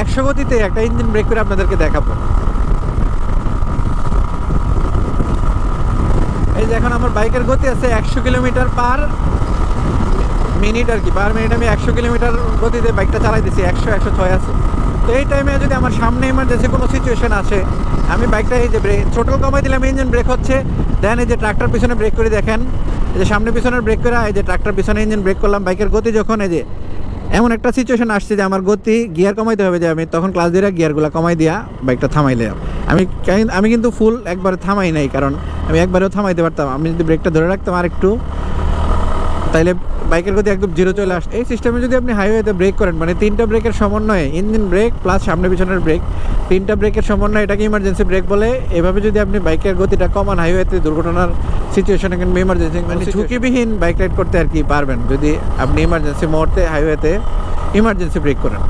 একশো গতিতে একটা ইঞ্জিন ব্রেক করে আপনাদেরকে দেখাবো। এই যে এখন আমার বাইকের গতি আছে একশো কিলোমিটার পার মিনিট আর কি। পার মিনিট আমি একশো কিলোমিটার গতিতে বাইকটা চালাইতেছি একশো একশো ছয় আছে। তো এই টাইমে যদি আমার সামনে ইমার্জেন্সি কোনো সিচুয়েশন আসে, আমি বাইকটা এই যে ব্রেক ছোটো কমাই দিলাম ইঞ্জিন ব্রেক হচ্ছে। দেন এই যে ট্রাক্টর পিছনে ব্রেক করে দেখেন, এই যে সামনে পিছনের ব্রেক করে, এই যে ট্রাক্টর পিছনে ইঞ্জিন ব্রেক করলাম, বাইকের গতি যখন এই যে এমন একটা সিচুয়েশন আসছে যে আমার গতি গিয়ার কমাইতে হবে যে আমি তখন ক্লাস দিয়ে গিয়ারগুলো কমাই দিয়া বাইকটা থামাই দিলাম আমি আমি কিন্তু ফুল একবারে থামাই নাই, কারণ আমি একবারেও থামাইতে পারতাম আমি যদি ব্রেকটা ধরে রাখতাম আর একটু তাইলে বাইকের গতি একদম জিরো চলে আসে। এই সিস্টেমে যদি আপনি হাইওয়েতে ব্রেক করেন মানে তিনটা ব্রেকের সমন্বয়ে ইঞ্জিন ব্রেক প্লাস সামনে পিছনের ব্রেক তিনটা ব্রেকের সমন্বয়ে এটাকে ইমার্জেন্সি ব্রেক বলে। এভাবে যদি আপনি বাইকের গতিটা কমান হাইওয়েতে দুর্ঘটনার সিচুয়েশনে কিন্তু ইমার্জেন্সি মানে ঝুঁকিবিহীন বাইক রাইড করতে আর কি পারবেন যদি আপনি ইমার্জেন্সি মুহূর্তে হাইওয়েতে ইমার্জেন্সি ব্রেক করেন।